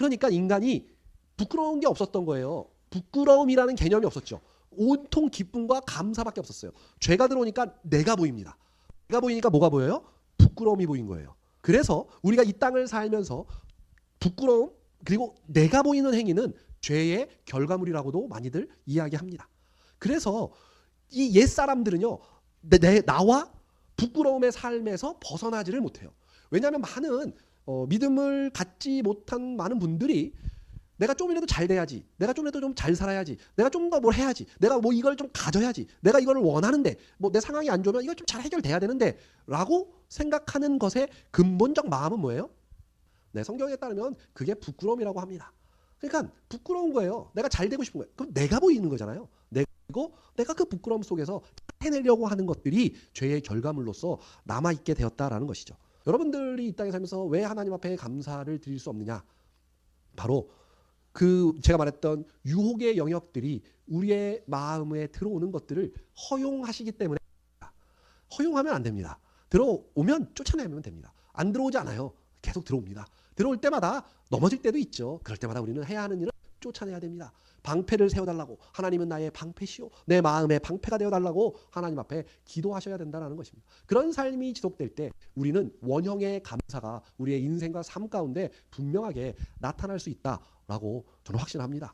그러니까 인간이 부끄러운 게 없었던 거예요. 부끄러움이라는 개념이 없었죠. 온통 기쁨과 감사밖에 없었어요. 죄가 들어오니까 내가 보입니다. 내가 보이니까 뭐가 보여요? 부끄러움이 보인 거예요. 그래서 우리가 이 땅을 살면서 부끄러움 그리고 내가 보이는 행위는 죄의 결과물이라고도 많이들 이야기합니다. 그래서 이 옛 사람들은요, 내, 내- 나와 부끄러움의 삶에서 벗어나지를 못해요. 왜냐하면 많은 어, 믿음을 갖지 못한 많은 분들이 내가 좀이라도 잘 돼야지, 내가 좀이라도 좀 잘 살아야지, 내가 좀 더 뭘 해야지, 내가 뭐 이걸 좀 가져야지, 내가 이거를 원하는데, 뭐 내 상황이 안 좋으면 이걸 좀 잘 해결돼야 되는데라고 생각하는 것의 근본적 마음은 뭐예요? 네, 성경에 따르면 그게 부끄러움이라고 합니다. 그러니까 부끄러운 거예요. 내가 잘 되고 싶은 거예요. 그럼 내가 보이는 거잖아요. 내고 내가 그 부끄러움 속에서 해내려고 하는 것들이 죄의 결과물로서 남아 있게 되었다라는 것이죠. 여러분들이 이 땅에 살면서 왜 하나님 앞에 감사를 드릴 수 없느냐? 바로 그 제가 말했던 유혹의 영역들이 우리의 마음에 들어오는 것들을 허용하시기 때문에 허용하면 안 됩니다. 들어오면 쫓아내면 됩니다. 안 들어오지 않아요. 계속 들어옵니다. 들어올 때마다 넘어질 때도 있죠. 그럴 때마다 우리는 해야 하는 일을 쫓아내야 됩니다. 방패를 세워달라고 하나님은 나의 방패시오 내 마음의 방패가 되어달라고 하나님 앞에 기도하셔야 된다는 것입니다. 그런 삶이 지속될 때 우리는 원형의 감사가 우리의 인생과 삶 가운데 분명하게 나타날 수 있다라고 저는 확신합니다.